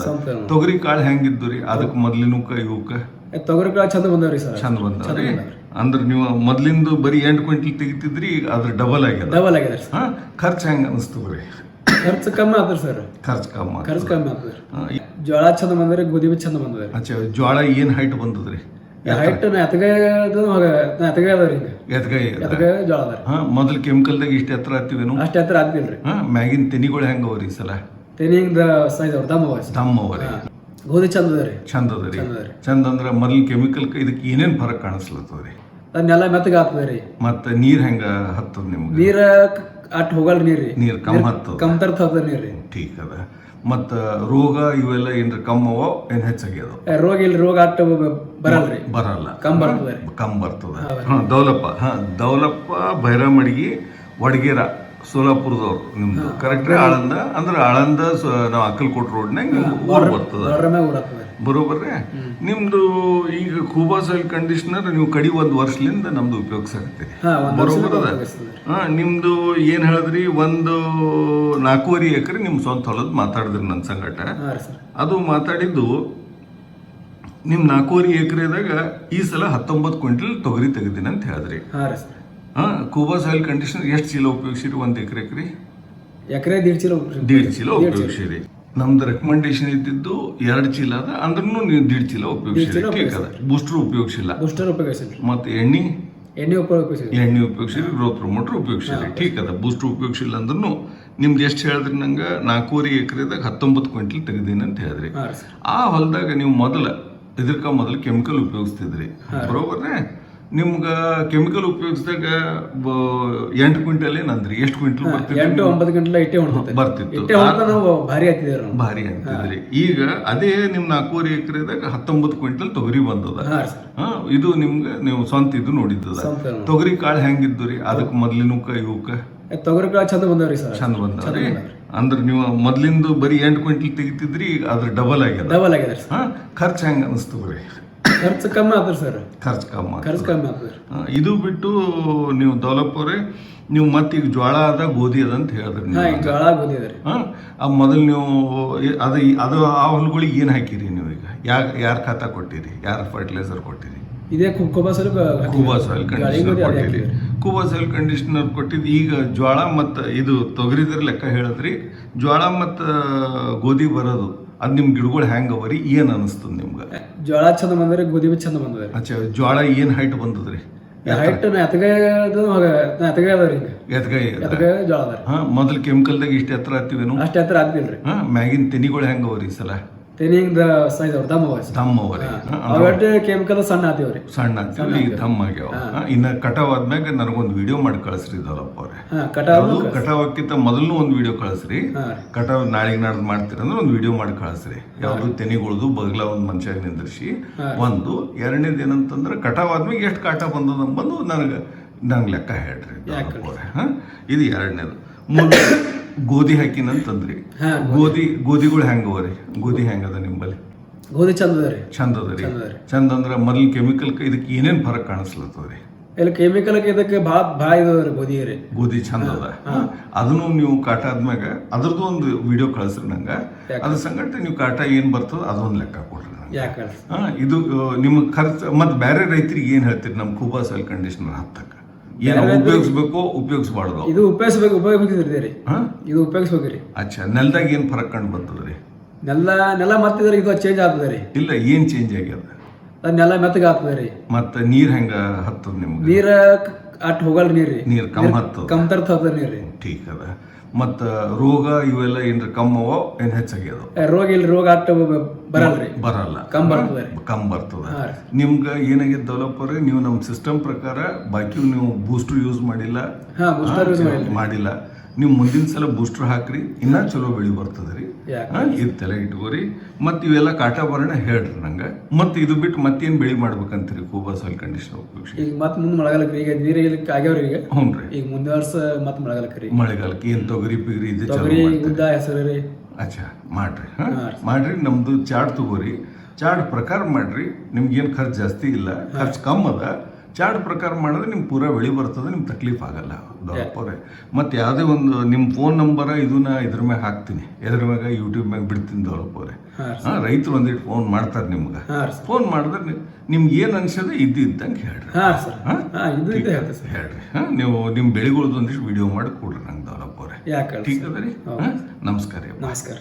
ನೋಡ್. ತೊಗರಿ ಕಾಳು ಹೆಂಗಿದ್ದು ರೀ? ಅದಕ್ಕೆ ಮೊದ್ಲಿನೂ ಇವಕ್ಕ ತೊಗರಿ ಕಾಳು ಚಂದ ಬಂದವ್ರಿ ಸರ್. ಚಂದ ಬಂದ ಅಂದ್ರೆ ನೀವು ಮೊದ್ಲಿಂದು ಬರೀ ಎಂಟು ಕ್ವಿಂಟಲ್ ತೆಗಿತಿದ್ರಿ ಈಗ ಅದ್ರ ಡಬಲ್ ಆಗ್ಯದ. ಡಬಲ್ ಆಗಿದೆ ಸರ್. ಹಾ ಖರ್ಚು ಹೆಂಗ ಅನಿಸ್ತು ರೀ? ಖರ್ಚು ಕಮ್ಮಿ ಆದ್ರೆ ಸರ್. ಖರ್ಚು ಕಮ್ಮಿ. ಖರ್ಚು ಕಮ್ಮಿ ಹಾ, ಜೋಳ ಚಂದ ಬಂದ್ರಿ ಗೋಧಿ ಬಿ ಚಂದ ಬಂದದ್ರಿ ಅಚ್ಚಾ ಜೋಳ ಏನ್ ಹೈಟ್ ಬಂದದ್ರಿ? ಹೈಟ್ ಎತ್ತಗೆ ಅದಾವ್ರಿ ಎತ್ಗಾಯಿ ಜೋಳ ಅದಾರಿ ಹಾ ಮೊದಲು ಕೆಮಿಕಲ್ದಾಗ ಇಷ್ಟ ಎತ್ತರ ಹತ್ತಿವೇನು? ಅಷ್ಟು ಎತ್ತರ ಆಗ್ತಿಲ್ರಿ ಹಾ ಮ್ಯಾಗಿನ ತೆನಿಗಳು ಹೆಂಗ್ ಅವ್ರಿ ಈ ಸಲ? ತೆನಿಂದ ಸೈಜ್ ಅವ್ರು ದಮ್ಮ ವಯಸ್ಸು ದಮ್ಮ ಅವರಿ ಗೋಧಿ ಚಂದ ಅದ ರೀ. ಚಂದ ಅದ ರೀ. ಚಂದ ಅಂದ್ರ ಮೊದಲು ಕೆಮಿಕಲ್ ಇದಕ್ಕೆ ಏನೇನ್ ಫರಕ್ ಕಾಣಿಸ್ಲತ್ತದ್ರಿ ಅದನ್ನೆಲ್ಲ ಮೆತ್ತಗೆ ಹಾಕ್ತದೆ ರೀ. ಮತ್ತ ನೀರ್ ಹೆಂಗ ಹತ್ತದ ನಿಮ್ಗೆ? ನೀರ ಅಟ್ ಹೋಗಲ್ ನೀರ್ ರೀ. ನೀರ್ ಕಮ್ ಹತ್ತದ. ಕಮ್ ತರ್ತ ಹತ್ತದ ನೀರ್ ರೀ. ಠೀಕ್ ಅದ. ಮತ್ತ ರೋಗ ಇವೆಲ್ಲ ಏನ್ರ ಕಮ್ಮವ ಏನ್ ಹೆಚ್ಚಾಗ್ಯದ ರೋಗ ಇಲ್ಲಿ ರೋಗ ಅಟ್ ಬರಲ್ರಿ. ಬರಲ್ಲ. ಕಮ್ ಬರ್ತದೆ ಕಮ್ ಬರ್ತದ. ಹಾ ದೌಲಪ್ಪ. ಹಾ ದೌಲಪ್ಪ ಭೈರಮಡಿಗಿ ವಡಗೇರ ಸೋಲಾಪುರದವ್ರು ನಿಮ್ದು. ಕರೆಕ್ಟ್ ಆಳಂದ? ಅಂದ್ರೆ ಆಳಂದ ನಾವು ಅಕ್ಕಲ್ಕೋಟ್ ರೋಡ್ನಾಗ ರೋಡ್ ಊರು ಬರ್ತದ. ಬರೋಬರ್ರಿ ನಿಮ್ದು ಈಗ ಕೂಬಾ ಸಾಯಿಲ್ ಕಂಡೀಷನರ್ ನೀವು ಕಡಿ ಒಂದ್ ವರ್ಷಲಿಂದ ನಮ್ದು ಉಪಯೋಗಿಸಾಕತ್ತೀರಿ ಹಾ ಒಂದ್ ಬರೋಬರ್ ಅದ? ಹಾ ನಿಮ್ದು ಏನ್ ಹೇಳಿದ್ರಿ? ಒಂದು ನಾಲ್ಕೂವರೆ ಎಕರೆ ನಿಮ್ ಸ್ವಂತ ಹೊಲದ್ ಮಾತಾಡಿದ್ರಿ ನನ್ನ ಸಂಗಟ. ಅದು ಮಾತಾಡಿದ್ದು ನಿಮ್ ನಾಲ್ಕೂವರೆ ಎಕರೆದಾಗ ಈ ಸಲ ಹತ್ತೊಂಬತ್ತು ಕ್ವಿಂಟಲ್ ತೊಗರಿ ತೆಗೆದಿನ ಅಂತ ಹೇಳಿದ್ರಿ. ಹಾ ರೀ ಕೂಬಾ ಸಾಯಿಲ್ ಕಂಡೀಷನರ್ ಎಷ್ಟು ಚೀಲ ಉಪಯೋಗಿಸಿರಿ? ಒಂದು ಎಕರೆ ಎಕರೆ ಎಕರೆ ದೀಡ್ ಚೀಲ. ದೀಡ್ ಚೀಲ. ಉಪಯೋಗಿಸಿರಿ. ನಮ್ದು ರೆಕಮೆಂಡೇಶನ್ ಇದ್ದಿದ್ದು ಎರಡು ಚೀಲ ಅದ ಅಂದ್ರೂ ನೀವು ದೀಡ್ ಚೀಲ ಉಪಯೋಗಿಸಿರಿ. ಬೂಸ್ಟರ್ ಉಪಯೋಗಿಸಿಲ್ಲ. ಬೂಸ್ಟರ್ ಉಪಯೋಗಿಸಿಲ್ಲ ಮತ್ತೆ ಎಣ್ಣೆ? ಎಣ್ಣೆ ಉಪಯೋಗಿಸಿ ಎಣ್ಣೆ ಉಪಯೋಗಿಸಿರಿ ಗ್ರೋತ್ ಪ್ರಮೋಟರ್ ಉಪಯೋಗಿಸಿರಿ. ಠೀಕ್ ಅದ. ಬೂಸ್ಟರ್ ಉಪಯೋಗಿಸಿಲ್ಲ ಅಂದ್ರೂ ನಿಮ್ದು ಎಷ್ಟು ಹೇಳಿದ್ರಿ ನಂಗೆ? ನಾಲ್ಕೂವರೆ ಎಕರೆದಾಗ ಹತ್ತೊಂಬತ್ತು ಕ್ವಿಂಟಲ್ ತೆಗೆದೀನಿ ಅಂತ ಹೇಳಿದ್ರಿ. ರೀ ಆ ಹೊಲದಾಗ ನೀವು ಮೊದಲ ಇದಕ್ಕ ಮೊದಲು ಕೆಮಿಕಲ್ ಉಪಯೋಗಿಸ್ತಿದ್ರಿ. ಬರೋಬರ್ರೆ ನಿಮ್ಗೆ ಕೆಮಿಕಲ್ ಉಪಯೋಗಿಸಿದಾಗ ಎಂಟು ಕ್ವಿಂಟಲ್ ಏನಂದ್ರಿ ಎಷ್ಟು ಕ್ವಿಂಟಲ್ ಬರ್ತಿತ್ತು ಎಂಟು ಒಂಬತ್ತು ಗಂಟೆ ಇಟ್ಟೆ ಬರ್ತಿತ್ತು. ನಾವು ಭಾರಿ ಭಾರಿ ಹಾಕ್ತಿದ್ರಿ ಈಗ ಅದೇ ನಿಮ್ ನಾಲ್ಕೂವರೆ ಎಕರೆದಾಗ ಹತ್ತೊಂಬತ್ತು ಕ್ವಿಂಟಲ್ ತೊಗರಿ ಬಂದದ. ಇದು ನಿಮ್ಗೆ ನೀವು ಸ್ವಂತ ಇದು ನೋಡಿದ್ದದ. ತೊಗರಿ ಕಾಳು ಹೆಂಗಿದ್ದು ರೀ ಅದಕ್ಕೆ ಮೊದ್ಲಿನೂಕ ಇವಕ್ಕ? ತೊಗರಿ ಕಾಳು ಚಂದ ಬಂದವ್ರಿ ಸರ್. ಚಂದ ಬಂದವ್ರಿ. ಅಂದ್ರೆ ನೀವು ಮೊದ್ಲಿಂದು ಬರೀ ಎಂಟು ಕ್ವಿಂಟಲ್ ತೆಗಿತಿದ್ರಿ ಈಗ ಅದ್ರ ಡಬಲ್ ಆಗ್ಯದ ಡಬಲ್ ಆಗಿದೆ ಹಾ ಖರ್ಚು ಹೆಂಗ ಅನಿಸ್ತು ರೀ ಖರ್ಚು ಕಮ್ಮಿ ಆದ್ರೆ ಸರ್. ಖರ್ಚು ಕಮ್ಮಿ ಖರ್ಚು ಕಮ್ಮಿ ಆತ್ರಿ ಇದು ಬಿಟ್ಟು ನೀವು ದೌಲಪ್ಪವ್ರೆ ನೀವು ಮತ್ತೀಗ ಜ್ವಾಳ ಅದ ಗೋಧಿ ಅದ ಅಂತ ಹೇಳಿದ್ರಿ ಹಾ ನೀವು ಈಗ ಜೋಳ ಗೋಧಿ ಅದ ರೀ. ಹಾ ಆ ಮೊದಲು ನೀವು ಅದು ಅದು ಆ ಹೊಲಗಳಿಗೆ ಏನು ಹಾಕಿರಿ ನೀವು ಈಗ? ಯಾರ್ ಯಾರ ಖಾತ ಕೊಟ್ಟಿರಿ? ಯಾರ ಫರ್ಟಿಲೈಸರ್ ಕೊಟ್ಟಿರಿ? ಇದೇ ಕೊಬ್ಬಸಲು ಕೂಬಾ ಸಾಯಿಲ್ ಕಂಡೀಷನರ್ ಕೊಟ್ಟಿರಿ. ಕೂಬಾ ಸಾಯಿಲ್ ಕಂಡೀಷನರ್ ಕೊಟ್ಟಿದ್ದು ಈಗ ಜ್ವಾಳ ಮತ್ತು ಇದು ತೊಗರಿದ್ರ ಲೆಕ್ಕ ಹೇಳಿದ್ರಿ. ಜ್ವಾಳ ಮತ್ತು ಗೋಧಿ ಬರೋದು. ಅದು ನಿಮ್ಮ ಗಿಡಗಳು ಹೆಂಗೆ ಅವರಿ ಏನು ಅನಿಸ್ತದ ನಿಮ್ಗೆ? ಜ್ವಾಳ ಚಂದ ಬಂದ್ರಿ ಗೋಧಿ ಬಿ ಚಂದ ಬಂದದ ಅಚ್ಚಾ ಜ್ವಾಳ ಏನು ಹೈಟ್ ಬಂದದ್ರಿ? ಹೈಟ್ ನಾ ಎತ್ತಗೆ ಅದ ರೀ ಎತ್ಗಾಯಿ ಎತ್ತಗೆ ಜೋಳ ಅದ ಹಾ ಮೊದಲು ಕೆಮಿಕಲ್ದಾಗ ಇಷ್ಟ ಎತ್ತರ ಹತ್ತಿವೇನು? ಅಷ್ಟು ಎತ್ತರ ಆಗ್ತಿಲ್ರಿ ಹಾ ಮ್ಯಾಗಿನ ತೆನಿಗಳು ಹೆಂಗೆ ಅವ್ರಿ ಸಲ? ತೆನಿಂದ ಸೈಜ್ ಅವ್ರ. ದಮ್ಮ ವಯಸ್ಸು ದಮ್ಮ ಅವರಿ ಅವಟ್ಟು ಕೆಮಿಕಲ್ ಸಣ್ಣ ಆತೀವ್ರಿ ಸಣ್ಣ ಅಂತೀವಿ ಈಗ ದಮ್ಮ ಆಗ್ಯಾವ ಇನ್ನ ಕಟಾವ್ ಆದ್ಮ್ಯಾಗ ನನಗೊಂದು ವಿಡಿಯೋ ಮಾಡಿ ಕಳಿಸ್ರಿ ದೊಲಪ್ಪ ಅವ್ರೆ. ಕಟಾವ್ ಕಟಾವಕ್ಕಿಂತ ಮೊದಲು ಒಂದು ವಿಡಿಯೋ ಕಳಿಸ್ರಿ. ಕಟಾವ್ ನಾಳೆಗೆ ನಾಡ್ದು ಮಾಡ್ತೀರ ಅಂದ್ರೆ ಒಂದು ವಿಡಿಯೋ ಮಾಡಿ ಕಳಿಸ್ರಿ. ಯಾವುದು? ತೆನಿಗೊಳ್ದು ಬಗ್ಲ ಒಂದು ಮನುಷ್ಯ ನಿಂದ್ರಿಸಿ. ಒಂದು ಎರಡನೇದು ಏನಂತಂದ್ರೆ ಕಟಾವ್ ಆದ್ಮೇಲೆ ಎಷ್ಟು ಕಾಟ ಬಂದದ ಬಂದು ನನಗೆ ನಂಗೆ ಲೆಕ್ಕ ಹೇಳ್ರಿ ಇದು ಎರಡನೇದು. ಮೂರು ಗೋಧಿ ಹಾಕಿನಂತಂದ್ರಿ ಗೋಧಿ. ಗೋಧಿಗಳು ಹೆಂಗವರಿ? ಗೋಧಿ ಹೆಂಗದ ನಿಂಬಲ್ಲಿ? ಗೋಧಿ ಚಂದ ಅದ ರೀ. ಚಂದ ಅದ ರೀ. ಚಂದ ಅಂದ್ರೆ ಮೊದಲು ಕೆಮಿಕಲ್ ಇದಕ್ಕೆ ಏನೇನು ಫರಕ್ ಕಾಣಿಸ್ಲತ್ತದ್ರಿ ಇಲ್ಲಿ ಕೆಮಿಕಲ್ ಇದಕ್ಕೆ ಭಾಳ ಭಾಳ ಇದು ರೀ ಗೋಧಿ ರೀ. ಗೋಧಿ ಚಂದ ಅದ ಅದನ್ನು ನೀವು ಕಾಟ ಆದ್ಮ್ಯಾಗ ಅದ್ರದ್ದು ಒಂದು ವಿಡಿಯೋ ಕಳಿಸ್ರಿ ನಂಗೆ. ಅದ್ರ ಸಂಗಟ ನೀವು ಕಾಟ ಏನು ಬರ್ತದ ಅದೊಂದು ಲೆಕ್ಕ ಕೊಡ್ರಿ ಇದು ನಿಮ್ಮ ಖರ್ಚು ಮತ್ತು ಬೇರೆ ರೈತರಿಗೆ ಏನು ಹೇಳ್ತೀರಿ ನಮ್ಮ ಕೂಬಾ ಸಾಯಿಲ್ ಕಂಡೀಷನರ್ ಹತ್ತಕ್ಕ? ಏನು ಉಪಯೋಗಿಸ್ಬೇಕು ಉಪಯೋಗಿಸ್ಬಾರ್ದು. ಇದು ಉಪಯೋಗಿಸ್ಬೇಕು ಉಪಯೋಗಿಸಿದ್ರಿ ರೀ ಹಾ? ಇದು ಉಪಯೋಗಿಸ್ಬೇಕು ರೀ. ಅಚ್ಚಾ ನೆಲದಾಗ ಏನು ಫರಕ್ ಕಂಡು ಬರ್ತದ್ರಿ ನೆಲ ನೆಲ ಮತ್ತಿದ್ರೆ ಇದು ಚೇಂಜ್ ಆಗ್ತದೆ ರೀ. ಇಲ್ಲ ಏನು ಚೇಂಜ್ ಆಗ್ಯದ? ನೆಲ ಮೆತ್ತಗೆ ಆಗ್ತದೆ ರೀ. ಮತ್ತು ನೀರು ಹೆಂಗ ಹತ್ತದ ನಿಮ್ಗೆ? ನೀರ ಅಟ್ ಹೋಗಲ್ ನೀರ್ ರೀ ನೀರು ಕಮ್ಮಿ ಹತ್ತದ. ಕಮ್ ತರ್ತ ಹತ್ತದ ನೀರ್ ರೀ ಠೀಕ್ ಅದ. ಮತ್ತು ರೋಗ ಇವೆಲ್ಲ ಏನ್ರ ಕಮ್ಮವೋ ಏನು ಏ, ರೋಗ ಇಲ್ಲಿ ರೋಗ ಬರಲ್ಲ ಬರಲ್ರಿ. ಬರಲ್ಲ. ಕಮ್ ಬರ್ತದೆ ರೀ. ಕಮ್ ಬರ್ತದ. ರೀ. ನಿಮ್ಗೆ ಏನಾಗಿದೆ ಡೆವಲಪರ್ ನೀವು ನಮ್ಮ ಸಿಸ್ಟಮ್ ಪ್ರಕಾರ ಬಾಕಿ ನೀವು ಬೂಸ್ಟರ್ ಯೂಸ್ ಮಾಡಿಲ್ಲ? ಮಾಡಿಲ್ಲ. ನೀವು ಮುಂದಿನ ಸಲ ಬೂಸ್ಟರ್ ಹಾಕ್ರಿ ಇನ್ನೂ ಚಲೋ ಬೆಳಿ ಬರ್ತದ ರೀ? ಇದು ತಲೆ ಇಟ್ಕೋರಿ. ಮತ್ತು ಇವೆಲ್ಲ ಕಾಟಾಭರಣ ಹೇಳ್ರಿ ನಂಗೆ. ಮತ್ತು ಇದು ಬಿಟ್ಟು ಮತ್ತೇನು ಬೆಳಿ ಮಾಡ್ಬೇಕಂತೀರಿ ಕೂಬಾ ಸಾಯಿಲ್ ಕಂಡೀಷನ್ ಉಪಯೋಗಿಸಿ? ಈಗ ಮತ್ತೆ ಮುಂದೆ ಮಳೆಗಾಲಕ್ಕೆ ಈಗ ನೀರು ಇಲ್ಲಕ್ಕೆ ಆಗ್ಯಾವ್ರಿ ಈಗ? ಹ್ಞೂ ರೀ. ಈಗ ಮುಂದೆ ವರ್ಷ ಮತ್ತೆ ಮಳೆಗಾಲಕ್ಕೆ ರೀ. ಮಳೆಗಾಲಕ್ಕೆ ಏನು ತೊಗರಿ ಪಿಗರಿ ಇದು ಚಲೋ ತೊಗರಿ ಗುಡ್ಡ ಹೆಸರು ರೀ. ಅಚ್ಚಾ ಮಾಡ್ರಿ. ಹಾ? ಮಾಡ್ರಿ ನಮ್ದು ಚಾಟ್ ತಗೋರಿ. ಚಾಟ್ ಪ್ರಕಾರ ಮಾಡ್ರಿ. ನಿಮ್ಗೇನು ಖರ್ಚು ಜಾಸ್ತಿ ಇಲ್ಲ ಖರ್ಚು ಕಮ್ಮಿ ಅದ ಚಾಡ್ ಪ್ರಕಾರ ಮಾಡಿದ್ರೆ ನಿಮ್ಗೆ ಪೂರಾ ಬೆಳಿ ಬರ್ತದೆ ನಿಮ್ಗೆ ತಕ್ಲೀಫ್ ಆಗಲ್ಲ. ದೊಡ್ಡಪ್ಪವ್ರೆ ಮತ್ತು ಯಾವುದೇ ಒಂದು ನಿಮ್ಮ ಫೋನ್ ನಂಬರ ಇದನ್ನ ಇದ್ರ ಮ್ಯಾಗ ಹಾಕ್ತೀನಿ. ಎದ್ರ ಮ್ಯಾಗ ಯೂಟ್ಯೂಬ್ ಮ್ಯಾಗ ಬಿಡ್ತೀನಿ ದೊಡ್ಡಪ್ಪವ್ರೆ ಹಾಂ ರೈತರು ಒಂದಿಟ್ಟು ಫೋನ್ ಮಾಡ್ತಾರೆ ನಿಮ್ಗೆ. ಫೋನ್ ಮಾಡಿದ್ರೆ ನಿಮ್ಗೆ ಏನು ಅನ್ಸೋದು ಇದ್ದು ಇದ್ದಂಗೆ ಹೇಳ್ರಿ. ಹೇಳ್ರಿ. ಹಾಂ ನೀವು ನಿಮ್ಮ ಬೆಳೆಗಳದ್ದು ಒಂದಿಷ್ಟು ವಿಡಿಯೋ ಮಾಡಿ ಕೊಡ್ರಿ ನಂಗೆ ದೊಡ್ಡಪ್ಪವ್ರೆ ಯಾಕೆ ನಮಸ್ಕಾರ ನಮಸ್ಕಾರ